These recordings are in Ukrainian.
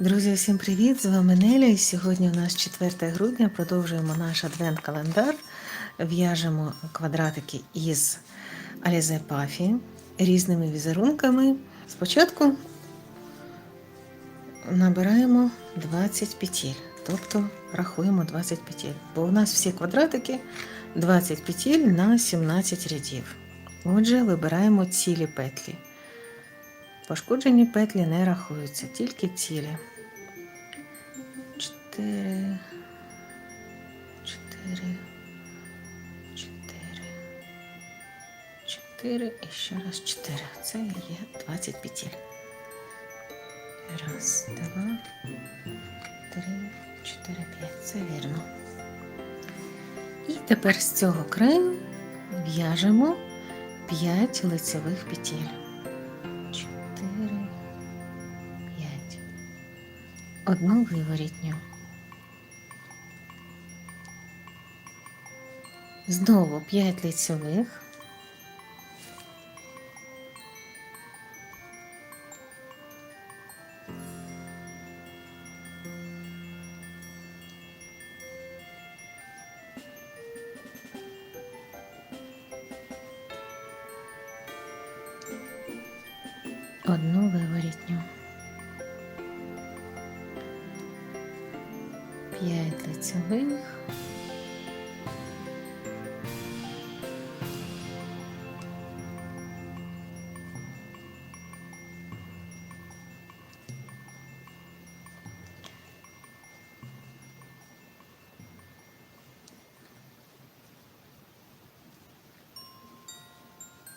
Друзі, всім привіт! З вами Неля. І сьогодні у нас 4 грудня. Продовжуємо наш адвент-календар. В'яжемо квадратики із Alize Puffy різними візерунками. Спочатку набираємо 20 петель, тобто рахуємо 20 петель. Бо у нас всі квадратики 20 петель на 17 рядів. Отже, вибираємо цілі петлі. Пошкоджені петлі не рахуються, тільки цілі. Чотири. Чотири. Чотири. Чотири і ще раз чотири. Це є 20 петель. Раз, два, три, чотири, п'ять. Це вірно. І тепер з цього краю в'яжемо 5 лицевих петель. Одну виворітню. Знову 5 лицьових. Одну виворітню. П'ять лицевих.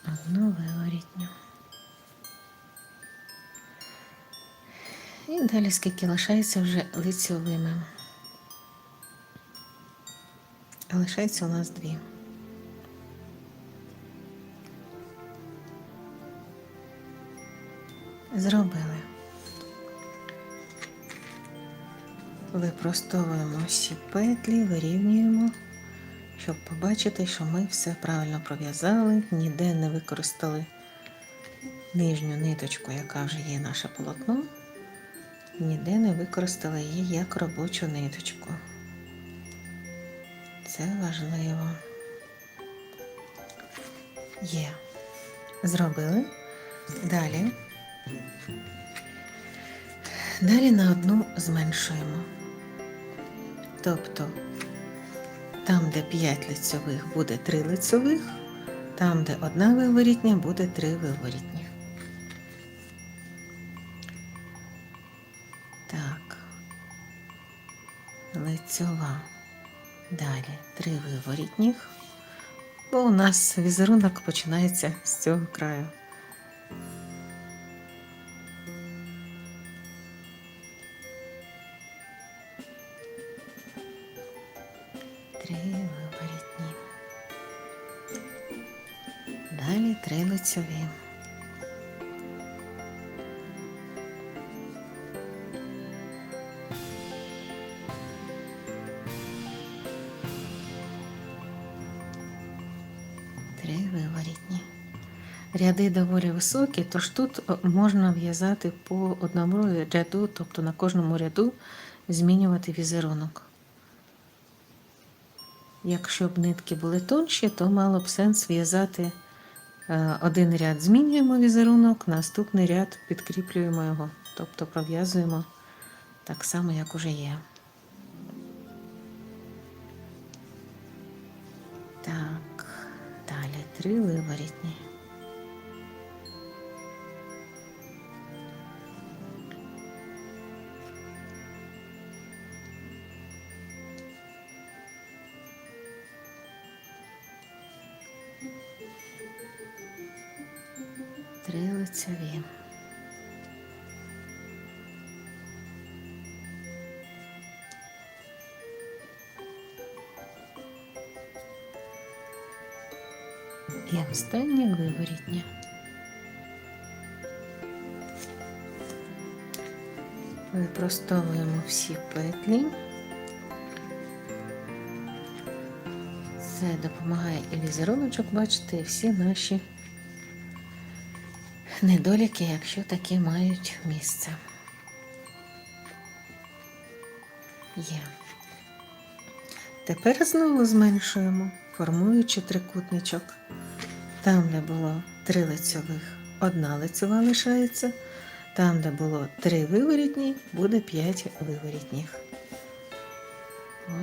Одну виворітню. І далі скільки лишається вже лицьовими. Лишається у нас дві. Зробили. Випростовуємо всі петлі, вирівнюємо, щоб побачити, що ми все правильно пров'язали, ніде не використали нижню ниточку, яка вже є наше полотно ніде не використала її як робочу ниточку. Це важливо. Є. Зробили. Далі. Далі на одну зменшуємо. Тобто там, де 5 лицьових, буде 3 лицьових, там, де одна виворітня, буде 3 виворітні. Так. Лицьова. Далі три виворітніх, бо у нас візерунок починається з цього краю. Три виворітні. Далі три лицьові. Три виворітні. Ряди доволі високі, тож тут е, можна в'язати по одному ряду, тобто на кожному ряду змінювати візерунок. Якщо б нитки були тонші, то мало б сенс в'язати е, один ряд змінюємо візерунок, наступний ряд підкріплюємо його, тобто пров'язуємо так само, як уже є. Три виворітні. Три лицеві. І останнє виворітнє. Випростовуємо всі петлі. Це допомагає і візеруночок бачити, всі наші недоліки, якщо такі мають місце. Є. Тепер знову зменшуємо, формуючи трикутничок. Там, де було три лицьових, одна лицьова лишається. Там, де було три виворітні, буде п'ять виворітніх.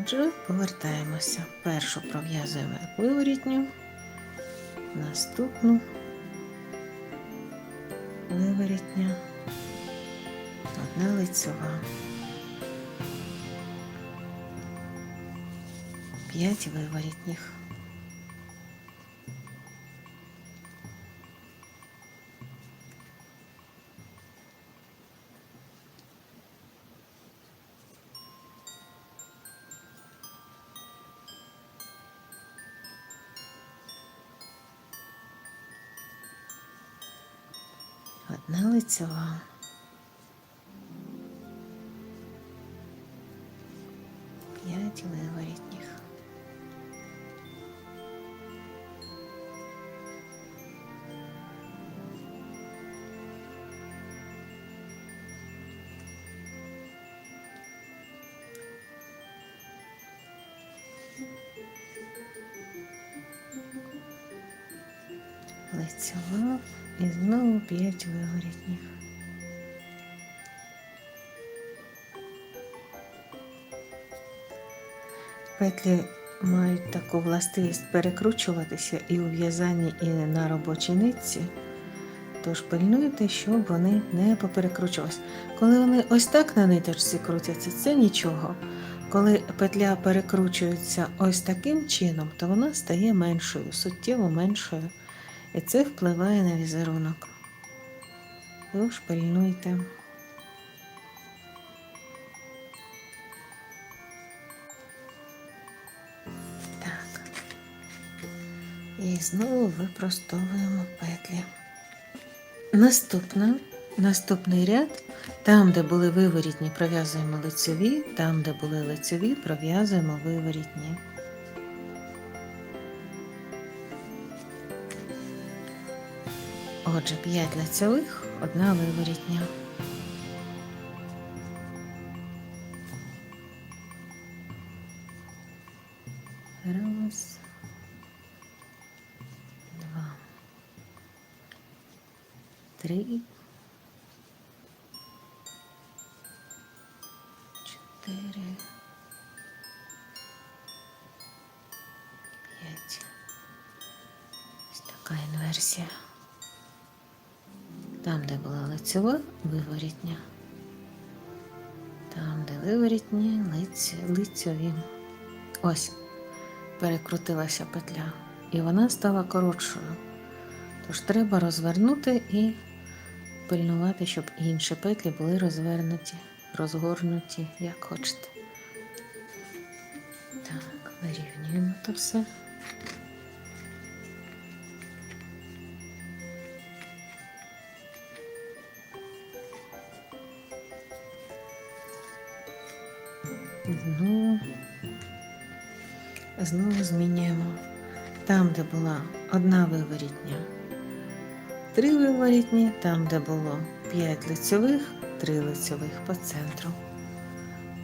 Отже, повертаємося. Першу пров'язуємо як виворітню, наступну виворітня, одна лицьова. П'ять виворітніх. Одна лицьова. П'ять виворітніх. Лицьова і знову п'ять виворітніх. Петлі мають таку властивість перекручуватися і у в'язанні, і на робочій нитці. Тож пильнуйте, щоб вони не поперекручувалися. Коли вони ось так на ниточці крутяться, це нічого. Коли петля перекручується ось таким чином, то вона стає меншою, суттєво меншою. І це впливає на візерунок. Тож пильнуйте. Так. І знову випростовуємо петлі. Наступна, наступний ряд. Там, де були виворітні, пров'язуємо лицеві, там, де були лицеві, пров'язуємо виворітні. Отже, 5 лицевих, одна виворітня. Раз, два, три, чотири, п'ять. Ось така інверсія. Де була лицева, виворітня. Там, де виворітні, лиць, лицьові. Ось, перекрутилася петля. І вона стала коротшою. Тож треба розвернути і пильнувати, щоб інші петлі були розвернуті, розгорнуті, як хочете. Так, вирівнюємо то все. Була одна виворітня, три виворітні, там, де було п'ять лицьових, три лицьових по центру.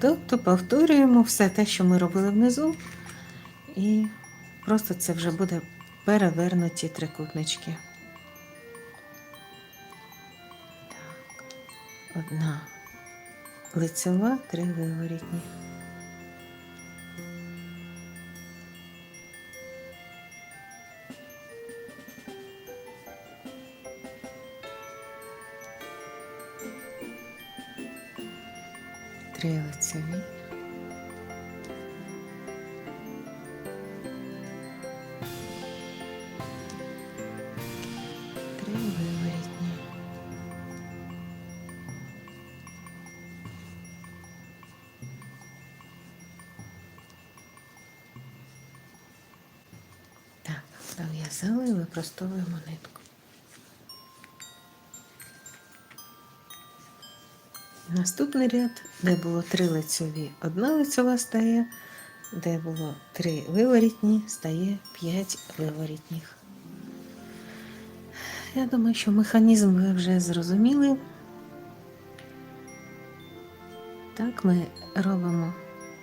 Тобто повторюємо все те, що ми робили внизу, і просто це вже буде перевернуті трикутнички. Так, одна лицьова, три виворітні. Виворітні. Так, пров'язали і випростовуємо нитку. Наступний ряд, де було три лицьові, одна лицьова стає, де було три виворітні, стає п'ять виворітніх. Я думаю, що механізм ви вже зрозуміли. Так, ми робимо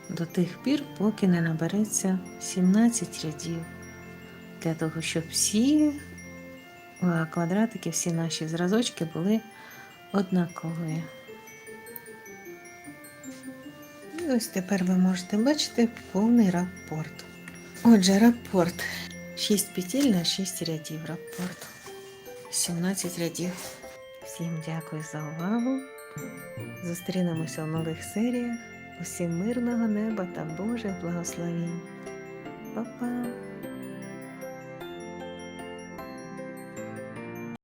до тих пір, поки не набереться 17 рядів. Для того, щоб всі квадратики, всі наші зразочки були однакові. І ось тепер ви можете бачити повний рапорт. Отже, рапорт. 6 петель на 6 рядів рапорт. 17 рядів. Всім дякую за увагу. Зустрінемося в нових серіях. Усім мирного неба та Божих благословінь. Па-па!